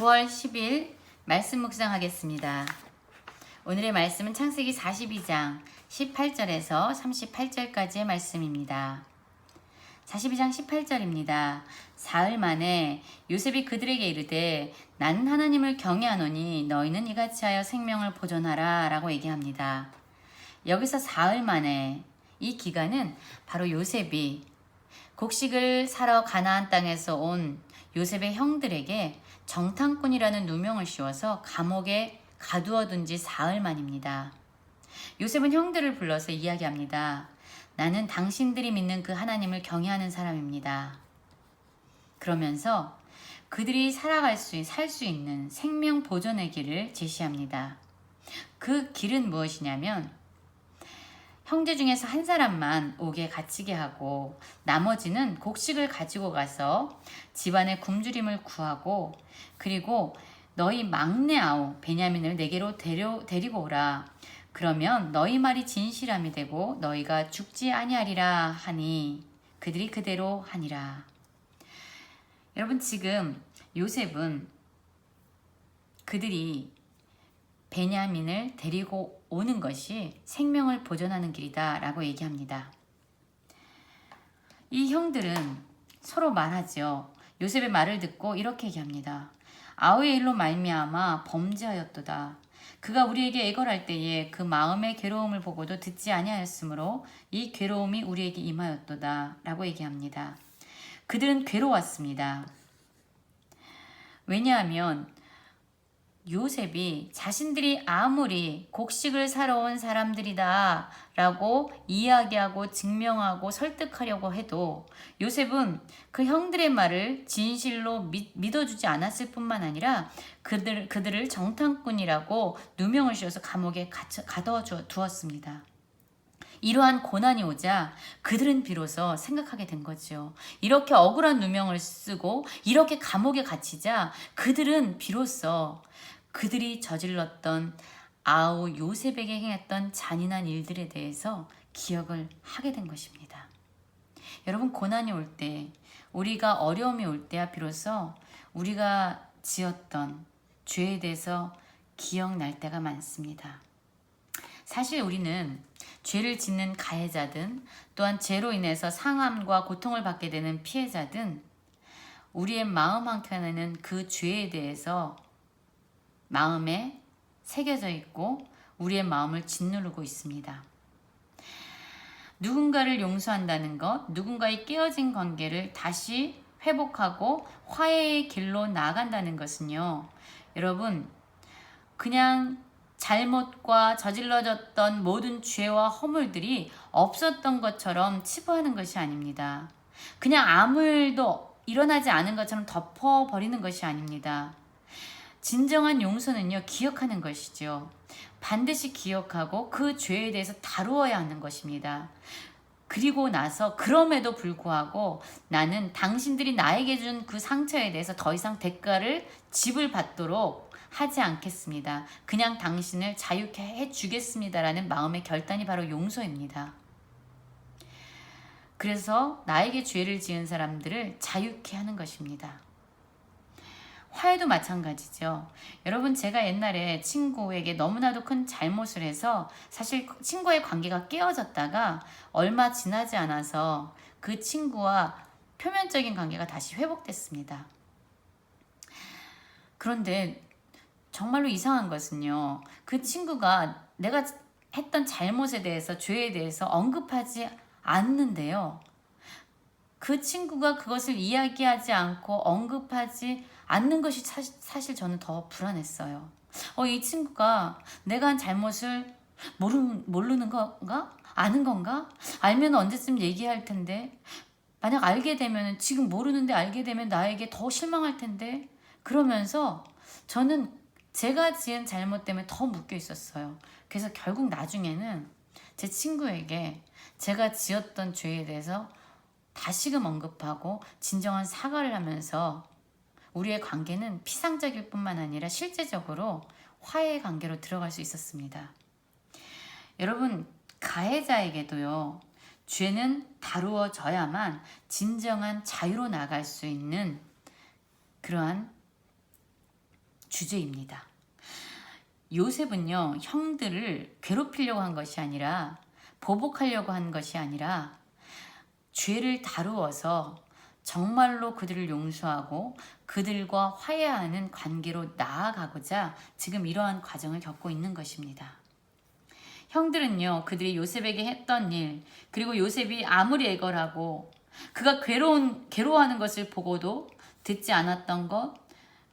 9월 10일 말씀 묵상하겠습니다. 오늘의 말씀은 창세기 42장 18절에서 38절까지의 말씀입니다. 42장 18절입니다. 사흘 만에 요셉이 그들에게 이르되 나는 하나님을 경외하노니 너희는 이같이 하여 생명을 보존하라 라고 얘기합니다. 여기서 사흘 만에 이 기간은 바로 요셉이 곡식을 사러 가나안 땅에서 온 요셉의 형들에게 정탐꾼이라는 누명을 씌워서 감옥에 가두어둔 지 사흘 만입니다. 요셉은 형들을 불러서 이야기합니다. 나는 당신들이 믿는 그 하나님을 경외하는 사람입니다. 그러면서 그들이 살아갈 수, 살 수 있는 생명 보존의 길을 제시합니다. 그 길은 무엇이냐면 형제 중에서 한 사람만 옥에 갇히게 하고 나머지는 곡식을 가지고 가서 집안의 굶주림을 구하고 그리고 너희 막내 아우 베냐민을 내게로 데려, 데리고 오라. 그러면 너희 말이 진실함이 되고 너희가 죽지 아니하리라 하니 그들이 그대로 하니라. 여러분 지금 요셉은 그들이 베냐민을 데리고 오는 것이 생명을 보존하는 길이다 라고 얘기합니다. 이 형들은 서로 말하죠. 요셉의 말을 듣고 이렇게 얘기합니다. 아우의 일로 말미암아 범죄하였도다. 그가 우리에게 애걸할 때에 그 마음의 괴로움을 보고도 듣지 아니하였으므로 이 괴로움이 우리에게 임하였도다 라고 얘기합니다. 그들은 괴로웠습니다. 왜냐하면 요셉이 자신들이 아무리 곡식을 사러 온 사람들이다 라고 이야기하고 증명하고 설득하려고 해도 요셉은 그 형들의 말을 진실로 믿, 믿어주지 않았을 뿐만 아니라 그들, 그들을 정탐꾼이라고 누명을 씌워서 감옥에 가둬 두었습니다. 이러한 고난이 오자 그들은 비로소 생각하게 된 거죠. 이렇게 억울한 누명을 쓰고 이렇게 감옥에 갇히자 그들은 비로소 그들이 저질렀던 아우 요셉에게 행했던 잔인한 일들에 대해서 기억을 하게 된 것입니다. 여러분 고난이 올 때, 우리가 어려움이 올 때야 비로소 우리가 지었던 죄에 대해서 기억날 때가 많습니다. 사실 우리는 죄를 짓는 가해자든 또한 죄로 인해서 상함과 고통을 받게 되는 피해자든 우리의 마음 한켠에는 그 죄에 대해서 마음에 새겨져 있고 우리의 마음을 짓누르고 있습니다. 누군가를 용서한다는 것, 누군가의 깨어진 관계를 다시 회복하고 화해의 길로 나간다는 것은요. 여러분, 그냥 잘못과 저질러졌던 모든 죄와 허물들이 없었던 것처럼 치부하는 것이 아닙니다. 그냥 아무 일도 일어나지 않은 것처럼 덮어버리는 것이 아닙니다. 진정한 용서는요, 기억하는 것이죠. 반드시 기억하고 그 죄에 대해서 다루어야 하는 것입니다. 그리고 나서 그럼에도 불구하고 나는 당신들이 나에게 준 그 상처에 대해서 더 이상 대가를 지불 받도록 하지 않겠습니다. 그냥 당신을 자유케 해주겠습니다라는 마음의 결단이 바로 용서입니다. 그래서 나에게 죄를 지은 사람들을 자유케 하는 것입니다. 화해도 마찬가지죠. 여러분, 제가 옛날에 친구에게 너무나도 큰 잘못을 해서 사실 친구의 관계가 깨어졌다가 얼마 지나지 않아서 그 친구와 표면적인 관계가 다시 회복됐습니다. 그런데 정말로 이상한 것은요. 그 친구가 내가 했던 잘못에 대해서, 죄에 대해서 언급하지 않는데요. 그 친구가 그것을 이야기하지 않고 언급하지 않는 것이 사실, 사실 저는 더 불안했어요. 어, 이 친구가 내가 한 잘못을 모르, 모르는 건가? 아는 건가? 알면 언제쯤 얘기할 텐데. 만약 알게 되면, 지금 모르는데 알게 되면 나에게 더 실망할 텐데. 그러면서 저는 제가 지은 잘못 때문에 더 묶여 있었어요. 그래서 결국 나중에는 제 친구에게 제가 지었던 죄에 대해서 다시금 언급하고 진정한 사과를 하면서 우리의 관계는 피상적일 뿐만 아니라 실제적으로 화해의 관계로 들어갈 수 있었습니다. 여러분, 가해자에게도요, 죄는 다루어져야만 진정한 자유로 나갈 수 있는 그러한 주제입니다. 요셉은요, 형들을 괴롭히려고 한 것이 아니라 보복하려고 한 것이 아니라 죄를 다루어서 정말로 그들을 용서하고 그들과 화해하는 관계로 나아가고자 지금 이러한 과정을 겪고 있는 것입니다. 형들은요, 그들이 요셉에게 했던 일, 그리고 요셉이 아무리 애걸하고 그가 괴로운, 괴로워하는 것을 보고도 듣지 않았던 것,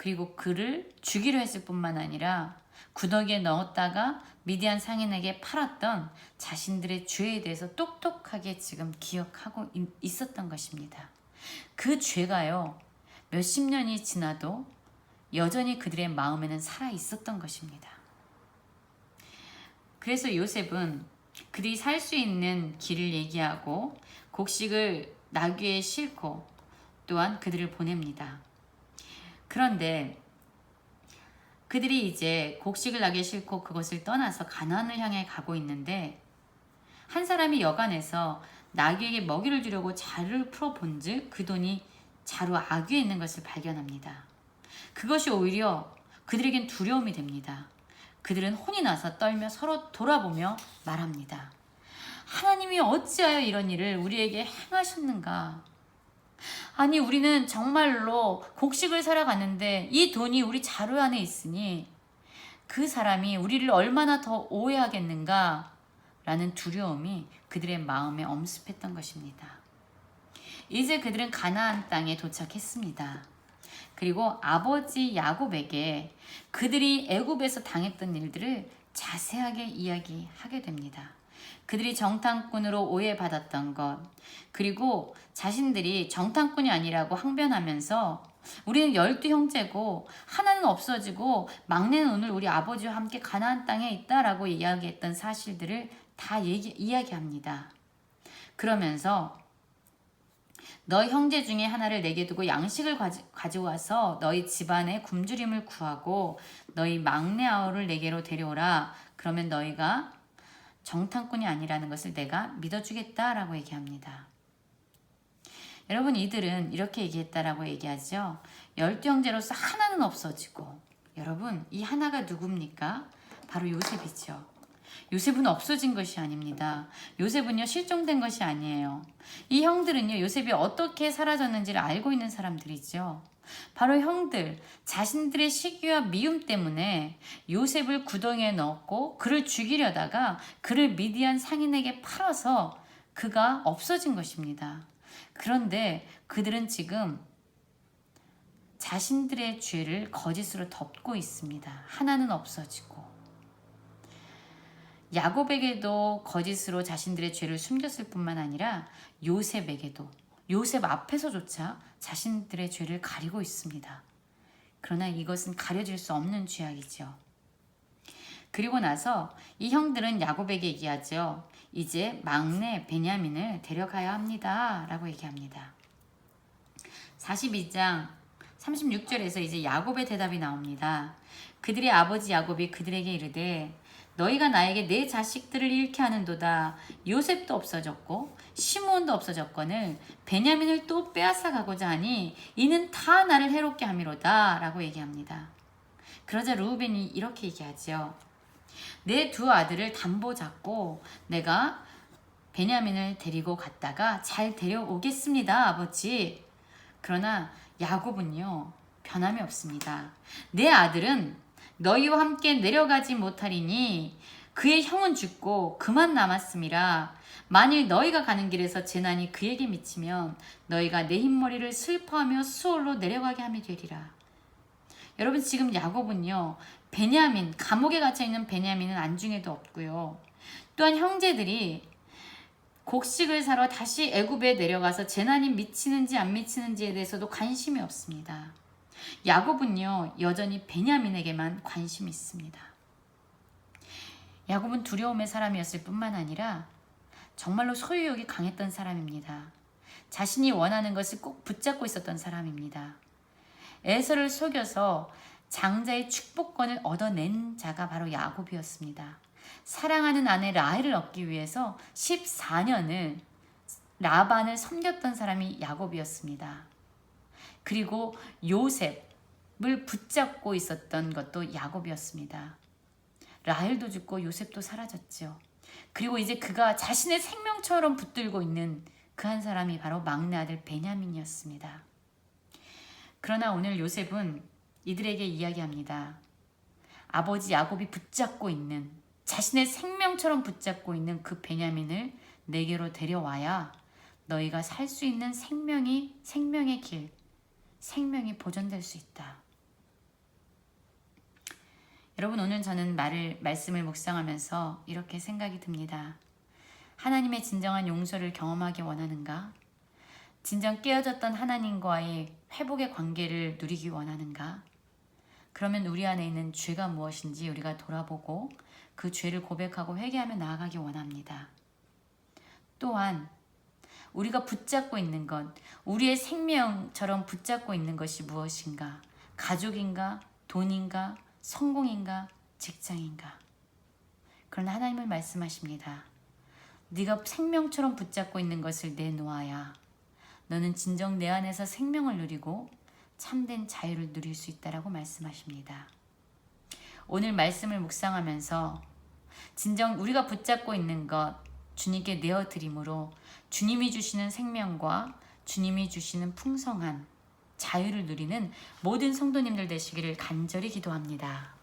그리고 그를 죽이려 했을 뿐만 아니라 구더기에 넣었다가 미디안 상인에게 팔았던 자신들의 죄에 대해서 똑똑하게 지금 기억하고 있- 있었던 것입니다. 그 죄가요, 몇십 년이 지나도 여전히 그들의 마음에는 살아 있었던 것입니다. 그래서 요셉은 그들이 살 수 있는 길을 얘기하고 곡식을 나귀에 싣고 또한 그들을 보냅니다. 그런데 그들이 이제 곡식을 나귀에 싣고 그것을 떠나서 가나안을 향해 가고 있는데 한 사람이 여간에서 나귀에게 먹이를 주려고 자루를 풀어 본즉 그 돈이 자루 아귀에 있는 것을 발견합니다. 그것이 오히려 그들에겐 두려움이 됩니다. 그들은 혼이 나서 떨며 서로 돌아보며 말합니다. 하나님이 어찌하여 이런 일을 우리에게 행하셨는가? 아니, 우리는 정말로 곡식을 갔는데 이 돈이 우리 자루 안에 있으니 그 사람이 우리를 얼마나 더 오해하겠는가? 라는 두려움이 그들의 마음에 엄습했던 것입니다. 이제 그들은 가나안 땅에 도착했습니다. 그리고 아버지 야곱에게 그들이 애굽에서 당했던 일들을 자세하게 이야기하게 됩니다. 그들이 정탐꾼으로 오해받았던 것, 그리고 자신들이 정탐꾼이 아니라고 항변하면서 우리는 열두 형제고 하나는 없어지고 막내는 오늘 우리 아버지와 함께 가나안 땅에 있다라고 이야기했던 사실들을 다 얘기, 이야기합니다. 그러면서 너희 형제 중에 하나를 내게 두고 양식을 가지, 가지고 와서 너희 집안에 굶주림을 구하고 너희 막내 아우를 내게로 데려오라. 그러면 너희가 정탐꾼이 아니라는 것을 내가 믿어주겠다라고 얘기합니다. 여러분 이들은 이렇게 얘기했다라고 얘기하죠. 열두 형제로서 하나는 없어지고 여러분 이 하나가 누굽니까? 바로 요셉이죠. 요셉은 없어진 것이 아닙니다. 요셉은요 실종된 것이 아니에요. 이 형들은요 요셉이 어떻게 사라졌는지를 알고 있는 사람들이죠. 바로 형들 자신들의 시기와 미움 때문에 요셉을 구덩이에 넣었고 그를 죽이려다가 그를 미디안 상인에게 팔아서 그가 없어진 것입니다. 그런데 그들은 지금 자신들의 죄를 거짓으로 덮고 있습니다. 하나는 없어지고 야곱에게도 거짓으로 자신들의 죄를 숨겼을 뿐만 아니라 요셉에게도 요셉 앞에서조차 자신들의 죄를 가리고 있습니다. 그러나 이것은 가려질 수 없는 죄악이죠. 그리고 나서 이 형들은 야곱에게 얘기하죠. 이제 막내 베냐민을 데려가야 합니다. 라고 얘기합니다. 42장 36절에서 이제 야곱의 대답이 나옵니다. 그들의 아버지 야곱이 그들에게 이르되 너희가 나에게 내 자식들을 잃게 하는도다. 요셉도 없어졌고 시므온도 없어졌거늘 베냐민을 또 빼앗아 가고자 하니 이는 다 나를 해롭게 함이로다. 라고 얘기합니다. 그러자 루우벤이 이렇게 얘기하죠. 내두 아들을 담보 잡고 내가 베냐민을 데리고 갔다가 잘 데려오겠습니다, 아버지. 그러나 야곱은요, 변함이 없습니다. 내 아들은 너희와 함께 내려가지 못하리니 그의 형은 죽고 그만 남았음이라. 만일 너희가 가는 길에서 재난이 그에게 미치면 너희가 내 흰머리를 슬퍼하며 수월로 내려가게 하면 되리라. 여러분 지금 야곱은요 베냐민 감옥에 갇혀 있는 베냐민은 안중에도 없고요. 또한 형제들이 곡식을 사러 다시 애굽에 내려가서 재난이 미치는지 안 미치는지에 대해서도 관심이 없습니다. 야곱은요 여전히 베냐민에게만 관심이 있습니다. 야곱은 두려움의 사람이었을 뿐만 아니라 정말로 소유욕이 강했던 사람입니다. 자신이 원하는 것을 꼭 붙잡고 있었던 사람입니다. 에서를 속여서 장자의 축복권을 얻어낸 자가 바로 야곱이었습니다. 사랑하는 아내 라헬을 얻기 위해서 14년을 라반을 섬겼던 사람이 야곱이었습니다. 그리고 요셉 붙잡고 있었던 것도 야곱이었습니다. 라헬도 죽고 요셉도 사라졌죠. 그리고 이제 그가 자신의 생명처럼 붙들고 있는 그 한 사람이 바로 막내 아들 베냐민이었습니다. 그러나 오늘 요셉은 이들에게 이야기합니다. 아버지 야곱이 붙잡고 있는 자신의 생명처럼 붙잡고 있는 그 베냐민을 내게로 데려와야 너희가 살 수 있는 생명이 생명의 길, 생명이 보존될 수 있다. 여러분 오늘 저는 말을 말씀을 묵상하면서 이렇게 생각이 듭니다. 하나님의 진정한 용서를 경험하기 원하는가? 진정 깨어졌던 하나님과의 회복의 관계를 누리기 원하는가? 그러면 우리 안에 있는 죄가 무엇인지 우리가 돌아보고 그 죄를 고백하고 회개하며 나아가기 원합니다. 또한 우리가 붙잡고 있는 것, 우리의 생명처럼 붙잡고 있는 것이 무엇인가? 가족인가? 돈인가? 성공인가? 직장인가? 그러나 하나님은 말씀하십니다. 네가 생명처럼 붙잡고 있는 것을 내놓아야 너는 진정 내 안에서 생명을 누리고 참된 자유를 누릴 수 있다라고 말씀하십니다. 오늘 말씀을 묵상하면서 진정 우리가 붙잡고 있는 것 주님께 내어 드림으로 주님이 주시는 생명과 주님이 주시는 풍성한 자유를 누리는 모든 성도님들 되시기를 간절히 기도합니다.